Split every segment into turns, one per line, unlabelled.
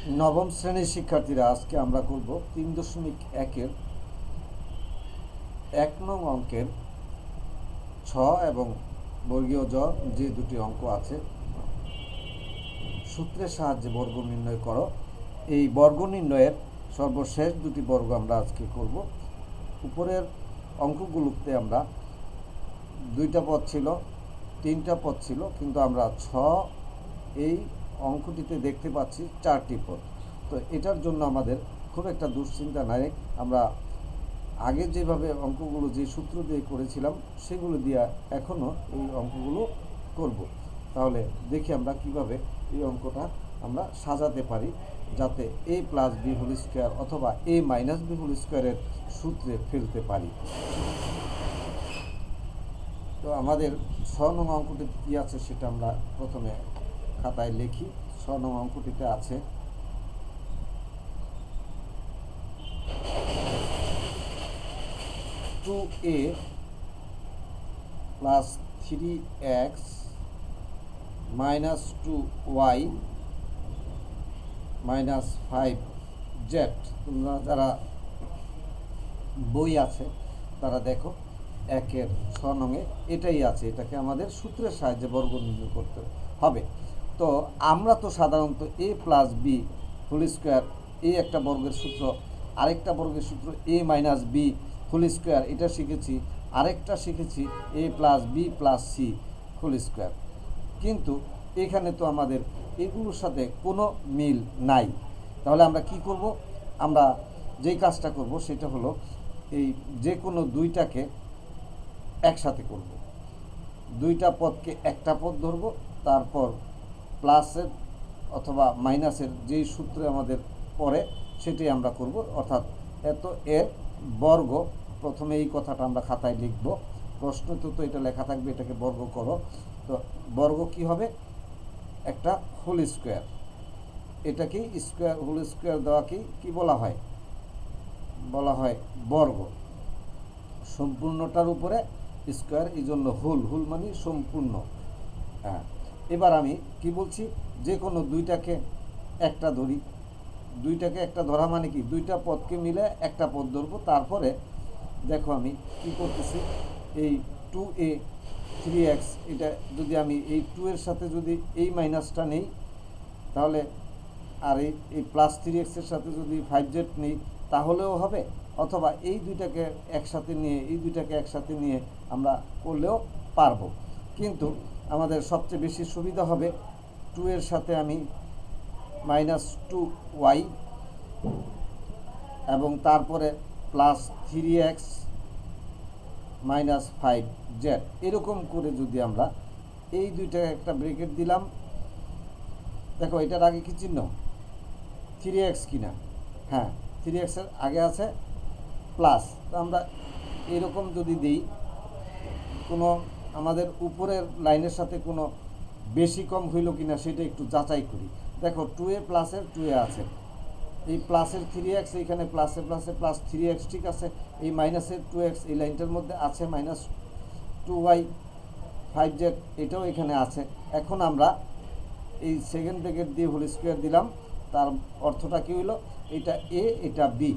নবম শ্রেণির শিক্ষার্থীরা আজকে আমরা করব তিন দশমিক একের এক নং অঙ্কের ছ এবং বর্গীয় জ যে দুটি অঙ্ক আছে, সূত্রের সাহায্যে বর্গ নির্ণয় করো। এই বর্গ নির্ণয়ের সর্বশেষ দুটি বর্গ আমরা আজকে করব। উপরের অঙ্কগুলোতে আমরা দুইটা পদ ছিল, তিনটা পদ ছিল, কিন্তু আমরা ছ, এই অঙ্কটিতে দেখতে পাচ্ছি চারটি পদ তো এটার জন্য আমাদের খুব একটা দুশ্চিন্তা নাই। আমরা আগে যেভাবে অঙ্কগুলো যে সূত্র দিয়ে করেছিলাম, সেগুলো দিয়ে এখনও এই অঙ্কগুলো করব। তাহলে দেখি আমরা কীভাবে এই অঙ্কটা আমরা সাজাতে পারি, যাতে A plus B whole square অথবা এ মাইনাস বি হোল স্কোয়ারের সূত্রে ফেলতে পারি। তো আমাদের ছ নং অঙ্কটিতে কী আছে সেটা আমরা প্রথমে খাতায় লিখি নং অঙ্কটিতে আছে। Two A plus three X minus two Y minus five Z তোমরা যারা বই আছে, তারা দেখো, একের ছ নঙে এটাই আছে, এটাকে আমাদের সূত্রের সাহায্যে বর্গ নির্ণয় করতে হবে। তো আমরা তো সাধারণত A plus B whole square A একটা বর্গের সূত্র, আরেকটা বর্গের সূত্র A minus B whole square এটা শিখেছি, আরেকটা শিখেছি A plus B plus C whole square কিন্তু এখানে তো আমাদের এগুলোর সাথে কোনো মিল নাই। তাহলে আমরা কি করব? আমরা যেই কাজটা করব সেটা হলো এই যে কোনো দুইটাকে একসাথে করব। দুইটা পদকে একটা পদ ধরব, তারপর প্লাসের অথবা মাইনাসের যেই সূত্রে আমাদের পড়ে, সেটাই আমরা করব। অর্থাৎ এত এর বর্গ, প্রথমে এই কথাটা আমরা খাতায় লিখব। প্রশ্ন তো তো এটা লেখা থাকবে, এটাকে বর্গ করো। তো বর্গ কি হবে? একটা হোল স্কোয়ার। এটাকেই স্কোয়ার, হোল স্কোয়ার দেওয়াকেই কি বলা হয়? বলা হয় বর্গ। সম্পূর্ণটার উপরে স্কোয়ার এই জন্য হুল হুল মানে সম্পূর্ণ। হ্যাঁ। এবার আমি কি বলছি? যে কোনো দুইটাকে একটা ধরি। দুইটাকে একটা ধরা মানে কি? দুইটা পদকে মিলে একটা পদ ধরবো। তারপরে দেখো আমি কি করতেছি? এই টু এ থ্রি এক্স এটা যদি আমি এই টু এর সাথে যদি এই মাইনাসটা নেই, তাহলে আর এই এই প্লাস থ্রি এক্সের সাথে যদি ফাইভ জেড নেই, তাহলেও হবে? অথবা এই দুইটাকে একসাথে নিয়ে, এই দুইটাকে একসাথে নিয়ে আমরা করলেও পারব। কিন্তু আমাদের সবচেয়ে বেশি সুবিধা হবে টু এর সাথে আমি মাইনাস টু ওয়াই এবং তারপরে plus three X minus five Z এরকম করে যদি আমরা এই দুইটা একটা ব্রেকেট দিলাম, দেখো এটার আগে কি চিহ্ন? থ্রি এক্স কিনা? হ্যাঁ থ্রি এক্সের আগে আছে প্লাস আমরা এরকম যদি দিই, কোনো আমাদের উপরের লাইনের সাথে কোনো বেশি কম হইল কিনা সেটা একটু যাচাই করি। দেখো টু এ প্লাসের টু এ আছে। এই প্লাসের থ্রি এক্স এইখানে প্লাসে প্লাসে প্লাস থ্রি এক্স ঠিক আছে। এই মাইনাসের টু এক্স এই লাইনটার মধ্যে আছে minus two Y five Z এটাও এখানে আছে। এখন আমরা এই সেকেন্ড ব্রেকেট দিয়ে হোল স্কোয়ার দিলাম। তার অর্থটা কী হইল? এটা এ এটা বি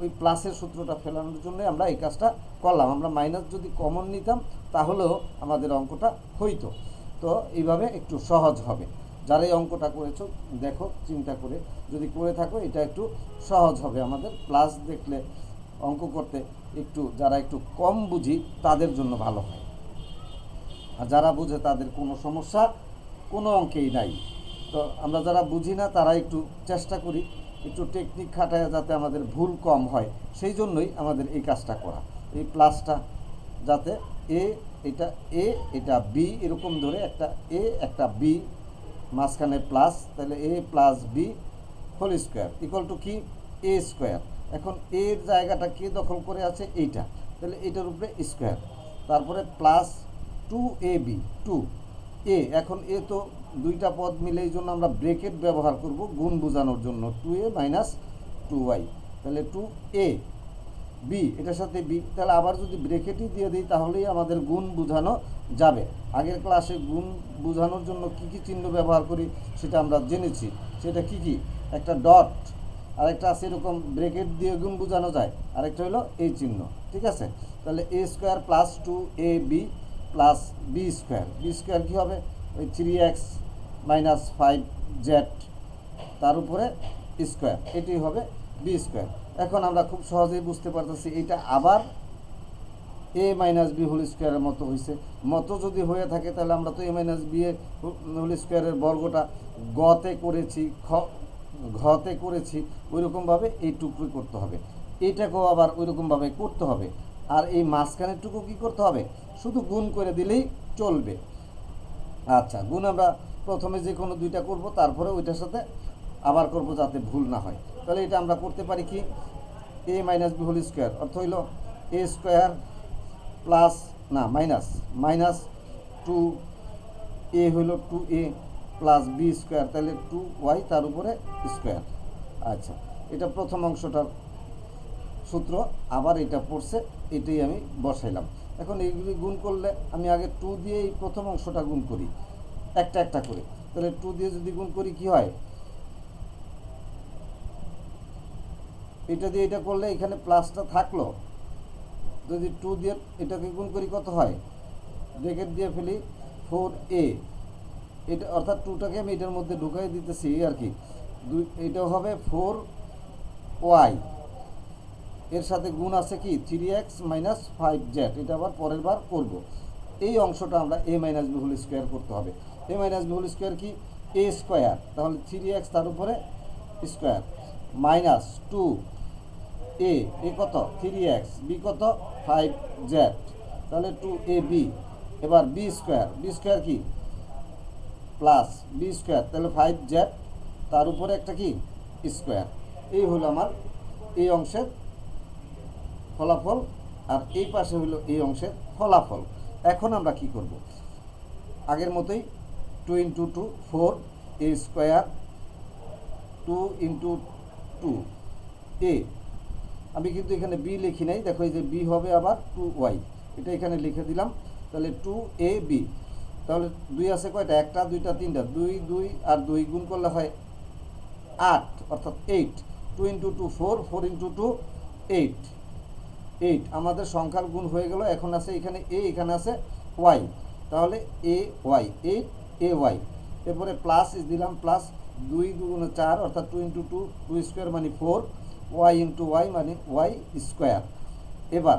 ওই প্লাসের সূত্রটা ফেলানোর জন্য আমরা এই কাজটা করলাম। আমরা মাইনাস যদি কমন নিতাম, তাহলেও আমাদের অঙ্কটা হইতো। তো এইভাবে একটু সহজ হবে। যারা এই অঙ্কটা করেছ, দেখো, চিন্তা করে যদি করে থাকো, এটা একটু সহজ হবে আমাদের। প্লাস দেখলে অঙ্ক করতে একটু, যারা একটু কম বুঝি, তাদের জন্য ভালো হয়। আর যারা বুঝে তাদের কোনো সমস্যা কোনো অঙ্কেই নাই। তো আমরা যারা বুঝি না, তারা একটু চেষ্টা করি একটু টেকনিক খাটায় যাতে আমাদের ভুল কম হয়, সেই জন্যই আমাদের এই কাজটা করা। এই প্লাসটা যাতে এ এটা এ এটা বি এরকম ধরে একটা এ একটা বি মাঝখানে প্লাস তাহলে A plus B whole square equal to কি? এ স্কোয়ার এখন এর জায়গাটা কে দখল করে আছে? এইটা। তাহলে এটার উপরে স্কোয়ার তারপরে plus two A B two A এখন এ তো দুইটা পদ মিলে এই জন্য আমরা ব্রেকেট ব্যবহার করব গুণ বোঝানোর জন্য two A minus two Y তাহলে টু এ বি এটার সাথে বি তাহলে আবার যদি ব্রেকেটই দিয়ে দিই তাহলেই আমাদের গুণ বোঝানো যাবে। আগের ক্লাসে গুণ বোঝানোর জন্য কি কি চিহ্ন ব্যবহার করি সেটা আমরা জেনেছি। সেটা কি কি? একটা ডট, আরেকটা আছে এরকম ব্রেকেট দিয়ে গুণ বোঝানো যায়। আরেকটা হলো এই চিহ্ন, ঠিক আছে? তাহলে A square plus two A B plus B square B square কী হবে? ওই three X minus five Z তার উপরে স্কোয়ার এটি হবে বি স্কোয়ার এখন আমরা খুব সহজেই বুঝতে পারতেছি এটা আবার এ মাইনাস বি হোল স্কোয়ারের মতো হয়েছে মতো যদি হয়ে থাকে তাহলে আমরা তো এ মাইনাস বি এর হোল স্কোয়ারের বর্গটা গতে করেছি, খ, ঘতে করেছি, ওইরকমভাবে এই টুকরো করতে হবে। এইটাকেও আবার ওইরকমভাবে করতে হবে। আর এই মাঝখানের টুকু কী করতে হবে? শুধু গুণ করে দিলেই চলবে। আচ্ছা গুণ আমরা প্রথমে যে কোনো দুইটা করব, তারপরে ওইটার সাথে আবার করব যাতে ভুল না হয়। তাহলে এটা আমরা করতে পারি কি? A minus B whole square. অর্থ হইল এ স্কোয়ার প্লাস, না, মাইনাস মাইনাস টু এ হইল two A plus B square. তাহলে টু ওয়াই তার উপরে স্কোয়ার। আচ্ছা এটা প্রথম অংশটার সূত্র, আবার এটা পড়ছে, এটাই আমি বসাইলাম। এখন এইগুলি গুণ করলে আমি আগে টু দিয়ে এই প্রথম অংশটা গুণ করি। একটা একটা করে। তাহলে টু দিয়ে যদি গুণ করি কি হয়? এটা দিয়ে এটা করলে এখানে প্লাসটা থাকল। যদি টু দিয়ে এটাকে গুণ করি কত হয়? ব্রেকেট দিয়ে ফেলি ফোর এ এটা অর্থাৎ টুটাকে আমি এটার মধ্যে ঢুকাই দিতেছি আর কি দুই এটা হবে ফোর ওয়াই এর সাথে গুণ আছে কি? Three X minus five Z এটা আবার পরের বার করব। এই অংশটা আমরা A minus B whole square করতে হবে। A minus B whole square কি? এ স্কোয়ার তাহলে থ্রি এক্স তার উপরে square minus two A A কত? থ্রি এক্স বি কত? ফাইভ জেড তাহলে টু এ বি এবার বি স্কোয়ার বি স্কোয়ার কি? প্লাস বি স্কোয়ার তাহলে ফাইভ জেড তার উপরে একটা কি? স্কোয়ার এই হলো আমার এই অংশের ফলাফল আর এই পাশে হলো এই অংশের ফলাফল। এখন আমরা কি করব? আগের মতোই two into two four A square two into two A আমি কিন্তু এখানে বি লিখি নাই, দেখো এই যে বি হবে আবার টু ওয়াই এটা এখানে লিখে দিলাম, তাহলে টু এ বি তাহলে দুই আছে কয়টা? একটা, দুইটা, তিনটা। দুই দুই আর দুই গুণ করলে হয় আট, অর্থাৎ eight two into two four four into two eight eight আমাদের সংখ্যার গুণ হয়ে গেল, এখন আছে এখানে এ এখানে আছে ওয়াই তাহলে A Y eight A Y এরপরে প্লাস দিলাম প্লাস দুই দুগুণে চার, অর্থাৎ two into two two square মানে ফোর ওয়াই ইন্টু ওয়াই মানে ওয়াই স্কোয়ার এবার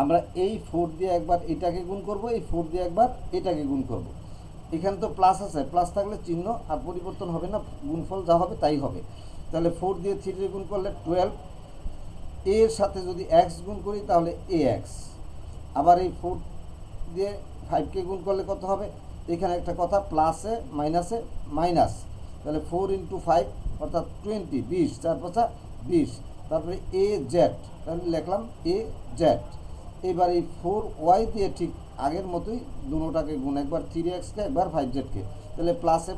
আমরা এই ফোর দিয়ে একবার এটাকে গুণ করব, এই ফোর দিয়ে একবার এটাকে গুণ করব। এখানে তো প্লাস আছে প্লাস থাকলে চিহ্ন আর পরিবর্তন হবে না, গুণফল যা হবে তাই হবে। তাহলে ফোর দিয়ে থ্রি দিয়ে গুণ করলে টুয়েলভ এর সাথে যদি এক্স গুণ করি তাহলে এ এক্স আবার এই ফোর দিয়ে ফাইভকে গুণ করলে কত হবে? এখানে একটা কথা প্লাসে মাইনাসে মাইনাস তাহলে ফোর ইন্টু ফাইভ অর্থাৎ টোয়েন্টি বিশ, চার পাঁচা বিশ। তারপরে এ জেড তাহলে লিখলাম এ জেড এবার এই ফোর ওয়াই দিয়ে ঠিক আগের মতোই দুটোটাকে গুণ একবার থ্রি এক্সকে একবার ফাইভ জেডকে তাহলে প্লাসে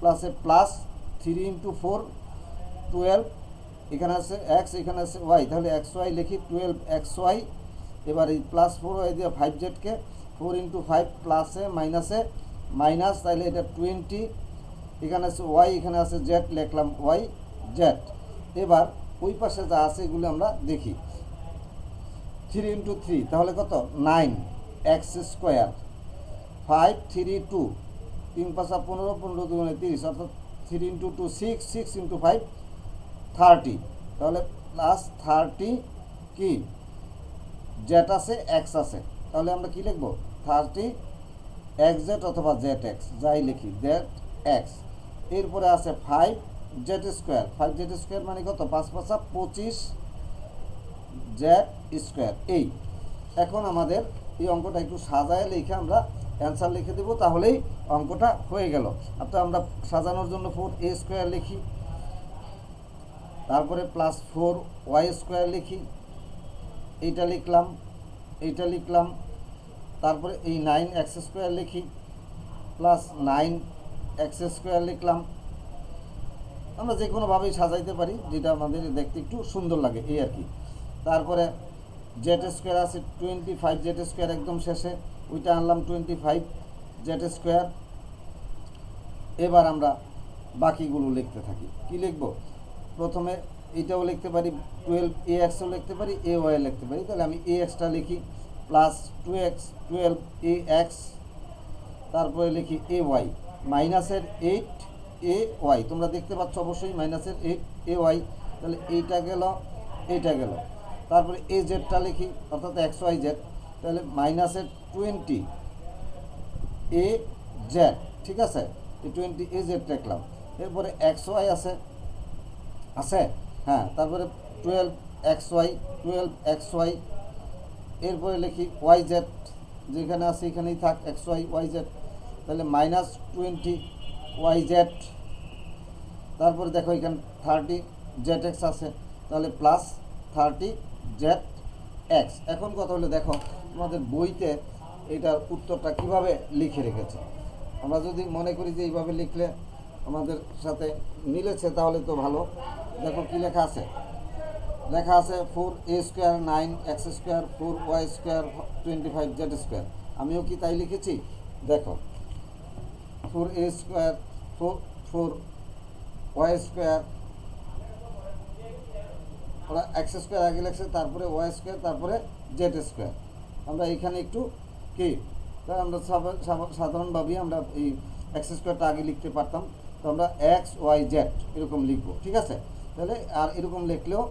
প্লাসে plus three into four twelve এখানে আছে এক্স এখানে আছে ওয়াই তাহলে এক্স ওয়াই লিখি টুয়েলভ এক্স ওয়াই এবার এই প্লাস ফোর ওয়াই দিয়ে ফাইভ জেডকে ফোর ইন্টু ফাইভ প্লাসে মাইনাসে মাইনাস তাহলে এটা টোয়েন্টি। এখানে আছে ওয়াই, এখানে আছে জেড, লিখলাম ওয়াই, জেড। এবার ওই পাশে যা আছে, এগুলো আমরা দেখি। থ্রি ইন্টু থ্রি, তাহলে কত? Nine, x square. Five, three, two. তিন পাঁচা পনেরো পনেরো দুগুণে তিরিশ, অর্থাৎ three into two, six six into five, thirty. তাহলে প্লাস থার্টি কি? জেড আছে, এক্স আছে। তাহলে আমরা কি লিখব? থার্টি এক্স জেড অথবা জেড এক্স, যাই লিখি, জেড এক্স। এরপরে আছে five Z square. Five Z square মানে কত? পাঁচ পাঁচা পঁচিশ জেড স্কোয়ার। এই, এখন আমাদের এই অঙ্কটা একটু সাজায় লিখে আমরা অ্যান্সার লিখে দেবো, তাহলেই অঙ্কটা হয়ে গেল। অর্থাৎ আমরা সাজানোর জন্য ফোর এ স্কোয়ার লিখি, তারপরে প্লাস ফোর ওয়াই স্কোয়ার লিখি, এইটা লিখলাম। এইটা লিখলাম, তারপরে এই নাইন এক্স স্কোয়ার লিখি প্লাস নাইন এক্স স্কোয়ার লিখলাম। আমরা যে কোনোভাবেই সাজাইতে পারি, যেটা আমাদের দেখতে একটু সুন্দর লাগে, এই আর কি। তারপরে জেড স্কোয়ার আছে টোয়েন্টি ফাইভ জেড স্কোয়ার একদম শেষে, ওইটা আনলাম টোয়েন্টি ফাইভ জেড স্কোয়ার এবার আমরা বাকিগুলো লিখতে থাকি। কি লিখব? প্রথমে এটাও লিখতে পারি টুয়েলভ এ এক্সও লিখতে পারি এ ওয়াই লিখতে পারি। তাহলে আমি এ এক্সটা লিখি plus two x twelve a x তারপরে লিখি এ ওয়াই মাইনাসের এইট এ ওয়াই তোমরা দেখতে পাচ্ছ অবশ্যই মাইনাসের এইট এ ওয়াই তাহলে এইটা গেল এইটা গেল। তারপরে এ জেডটা লিখি, অর্থাৎ এক্স ওয়াই জেড তাহলে মাইনাসের টোয়েন্টি এ জেড ঠিক আছে? এই টোয়েন্টি এ জেড লিখলাম। এরপরে এক্স ওয়াই আছে আছে? হ্যাঁ তারপরে twelve x y twelve x y এরপরে লিখি ওয়াই জেড যেখানে আছে এখানেই থাক এক্স ওয়াই ওয়াই জেড তাহলে মাইনাস টোয়েন্টি ওয়াই জেড তারপরে দেখো এখানে থার্টি জেড এক্স আছে, তাহলে প্লাস থার্টি জেড এক্স এখন কথা হলো দেখো, তোমাদের বইতে এটার উত্তরটা কীভাবে লিখে রেখেছে? আমরা যদি মনে করি যে এইভাবে লিখলে আমাদের সাথে মিলেছে, তাহলে তো ভালো। দেখো কি লেখা আছে? লেখা আছে four a square nine x square four y square twenty five z square আমিও কি তাই লিখেছি? দেখো four a square four four y square ওরা এক্স স্কোয়ার আগে লেখছে, তারপরে ওয়াই স্কোয়ার তারপরে জেড স্কোয়ার আমরা এখানে একটু কি? তাই আমরা সাধারণভাবেই আমরা এই এক্স স্কোয়ারটা আগে লিখতে পারতাম। তো আমরা এক্স ওয়াই জেড এরকম লিখব, ঠিক আছে? তাহলে আর এরকম লিখলেও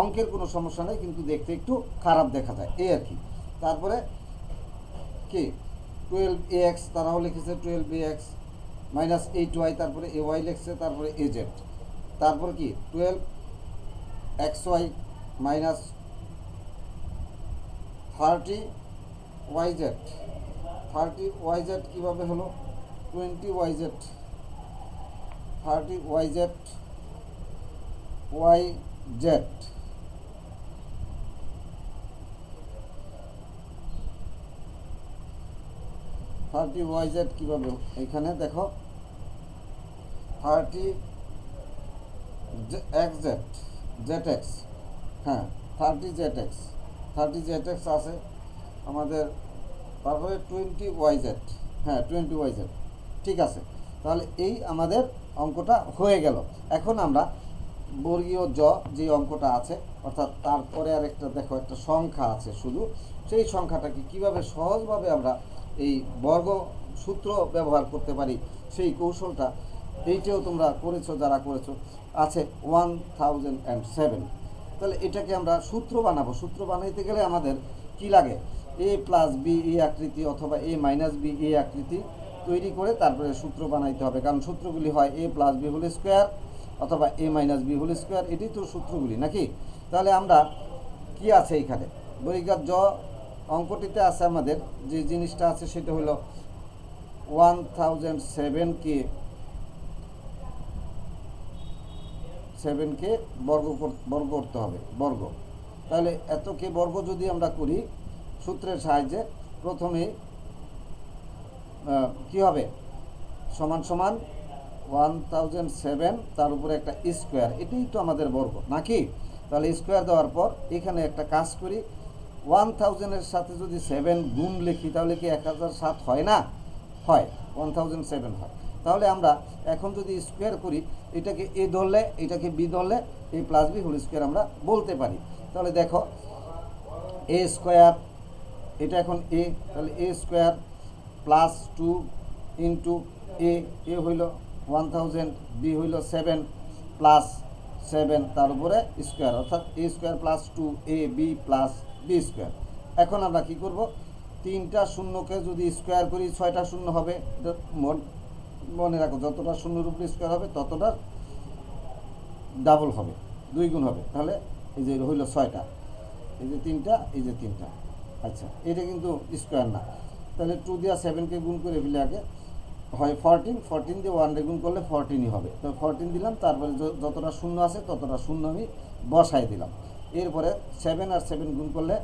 অঙ্কের কোনো সমস্যা নেই, কিন্তু দেখতে একটু খারাপ দেখা যায়। এই আর কি। তারপরে কি? টুয়েলভ এ এক্স তারাও লিখেছে twelve a x minus eight y তারপরে এ ওয়াই লিখছে, তারপরে এ জেড তারপর কি? Twelve x y minus thirty y z thirty y z কীভাবে হলো? Twenty y z thirty y z y z thirty y z কীভাবে এখানে দেখো। Thirty x z z x হ্যাঁ thirty z x thirty z x আছে আমাদের। তারপরে twenty y z হ্যাঁ টোয়েন্টি ওয়াই জেড ঠিক আছে। তাহলে এই আমাদের অঙ্কটা হয়ে গেল। এখন আমরা বর্গীয় জ যে অঙ্কটা আছে, অর্থাৎ তারপরে আর একটা দেখো, একটা সংখ্যা আছে শুধু, সেই সংখ্যাটাকে কীভাবে সহজভাবে আমরা এই বর্গ সূত্র ব্যবহার করতে পারি, সেই কৌশলটা এইটাও তোমরা করেছ, যারা করেছ, আছে ওয়ান থাউজেন্ড অ্যান্ড সেভেন তাহলে এটাকে আমরা সূত্র বানাবো। সূত্র বানাইতে গেলে আমাদের কি লাগে? এ প্লাস বি এ আকৃতি অথবা এ মাইনাস বি এ আকৃতি তৈরি করে তারপরে সূত্র বানাইতে হবে। কারণ সূত্রগুলি হয় a plus b whole square অথবা a minus b whole square এটি তো সূত্রগুলি, নাকি? তাহলে আমরা কি আছে এখানে বৈজ্ঞাত জ অঙ্কটিতে আছে আমাদের, যে জিনিসটা আছে সেটা হলো ওয়ান থাউজেন্ড সেভেনকে সেভেনকে বর্গ বর্গ করতে হবে, বর্গ। তাহলে এতকে বর্গ যদি আমরা করি, সূত্রের সাহায্যে প্রথমে কি হবে? সমান সমান ওয়ান থাউজেন্ড সেভেন তার উপরে একটা স্কোয়ার এটাই তো আমাদের বর্গ, নাকি? তাহলে স্কোয়ার দেওয়ার পর এখানে একটা কাজ করি। ওয়ান থাউজেন্ডের সাথে যদি সেভেন গুণ লিখি, তাহলে কি এক হাজার সাত হয় না? হয় ওয়ান থাউজেন্ড সেভেন হয়। তাহলে আমরা এখন যদি স্কোয়ার করি, এটাকে এ ধরলে, এটাকে বি ধরলে এই প্লাস বি হোল স্কোয়ার আমরা বলতে পারি। তাহলে দেখো এ স্কোয়ার এটা এখন এ তাহলে a square plus two into a a হইল ওয়ান থাউজেন্ড বি হইল সেভেন প্লাস সেভেন তার উপরে স্কোয়ার অর্থাৎ a square plus two a b plus b square এখন আমরা কি করব? তিনটা শূন্যকে যদি স্কোয়ার করি, ছয়টা শূন্য হবে। মনে রাখো, যতটা শূন্যর উপরে স্কোয়ার হবে, ততটা ডাবল হবে, দুই গুণ হবে। তাহলে এই যে হইল ছয়টা। এই যে তিনটা, এই যে তিনটা। আচ্ছা এটা কিন্তু স্কোয়ার না। তাহলে টু দিয়া সেভেনকে গুণ করে ফেলে আগে। হয় ফরটিন ফরটিন দিয়ে ওয়ান গুণ করলে ফরটিনই হবে। তো ফরটিন দিলাম, তারপরে যতটা শূন্য আছে ততটা শূন্য আমি বসাই দিলাম। এরপরে সেভেন আর সেভেন গুণ করলে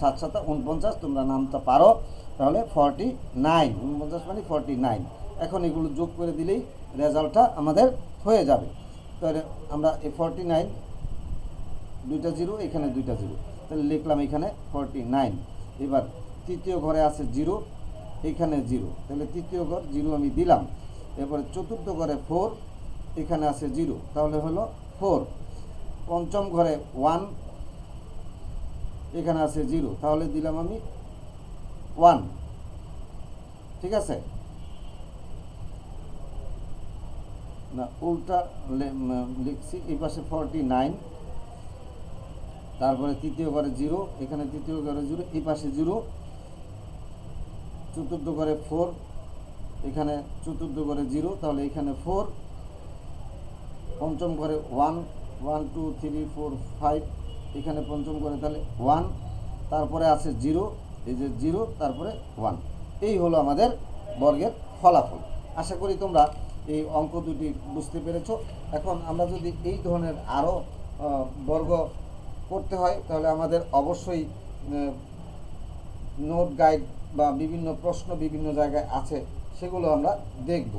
সাত সাতা উনপঞ্চাশ তোমরা নামটা পারো। তাহলে ফর্টি নাইন উনপঞ্চাশ মানে ফর্টি নাইন এখন এগুলো যোগ করে দিলেই রেজাল্টটা আমাদের হয়ে যাবে। তাহলে আমরা এই ফর্টি নাইন দুইটা জিরো, এখানে দুইটা জিরো। তাহলে লিখলাম এখানে ফর্টি নাইন এবার তৃতীয় ঘরে আছে জিরো এখানে জিরো। তাহলে তৃতীয় ঘর জিরো আমি দিলাম। এরপরে চতুর্থ ঘরে ফোর, এখানে আছে জিরো। তাহলে হলো ফোর। পঞ্চম ঘরে ওয়ান, এখানে আছে জিরো। তাহলে দিলাম আমি ওয়ান। ঠিক আছে? না, উল্টা লিখছি। এই পাশে ফর্টি নাইন। তারপরে তৃতীয় ঘরে জিরো, এখানে তৃতীয় ঘরে জিরো, এই পাশে জিরো। চতুর্থ ঘরে ফোর, এখানে চতুর্থ ঘরে জিরো, তাহলে এখানে ফোর, পঞ্চম ঘরে one one, two, three, four, five, এখানে পঞ্চম ঘরে তাহলে ওয়ান, তারপরে আছে জিরো, এই যে জিরো, তারপরে ওয়ান। এই হলো আমাদের বর্গের ফলাফল। আশা করি তোমরা এই অঙ্ক দুটি বুঝতে পেরেছ। এখন আমরা যদি এই ধরনের আরও বর্গ করতে হয়, তাহলে আমাদের অবশ্যই নোট, গাইড বা বিভিন্ন প্রশ্ন বিভিন্ন জায়গায় আছে, সেগুলো আমরা দেখব।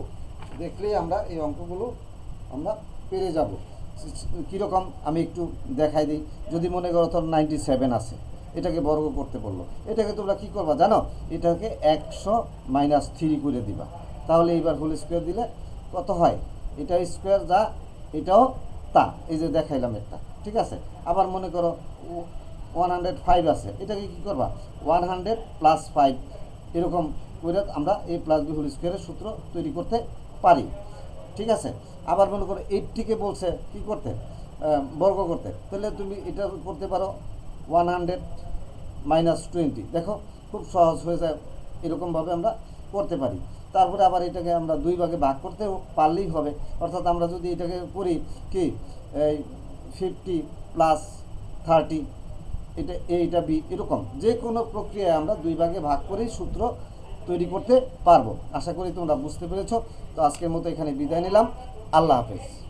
দেখলেই আমরা এই অঙ্কগুলো আমরা পেরে যাব। কীরকম আমি একটু দেখাই দিই। যদি মনে করো তোর নাইনটি সেভেন আছে, এটাকে বর্গ করতে বলল। এটাকে তোমরা কী করবা জানো? এটাকে একশো মাইনাস থ্রি করে দিবা। তাহলে এইবার হোল স্কোয়ার দিলে কত হয়? এটা স্কোয়ার যা, এটাও তা। এই যে দেখাইলাম একটা, ঠিক আছে? আবার মনে করো ওয়ান হান্ড্রেড ফাইভ আছে। এটাকে কী করবা? One hundred plus five. এরকম করে আমরা এ প্লাস বি হোল স্কোয়ারের সূত্র তৈরি করতে পারি। ঠিক আছে? আবার মনে করো এইটটিকে বলছে, কি করতে? বর্গ করতে। তাহলে তুমি এটা করতে পারো ওয়ান হান্ড্রেড মাইনাস টোয়েন্টি দেখো, খুব সহজ হয়ে যায় এরকমভাবে আমরা করতে পারি। তারপরে আবার এটাকে আমরা দুই ভাগে ভাগ করতে পারলেই হবে। অর্থাৎ আমরা যদি এটাকে করি কি, এই ফিফটি প্লাস থার্টি এটা এ এটা বি, এরকম। যে কোনো প্রক্রিয়ায় আমরা দুই ভাগে ভাগ করেই সূত্র তৈরি করতে পারব। আশা করি তোমরা বুঝতে পেরেছ। তো আজকের মতো এখানে বিদায় নিলাম। আল্লাহ হাফেজ।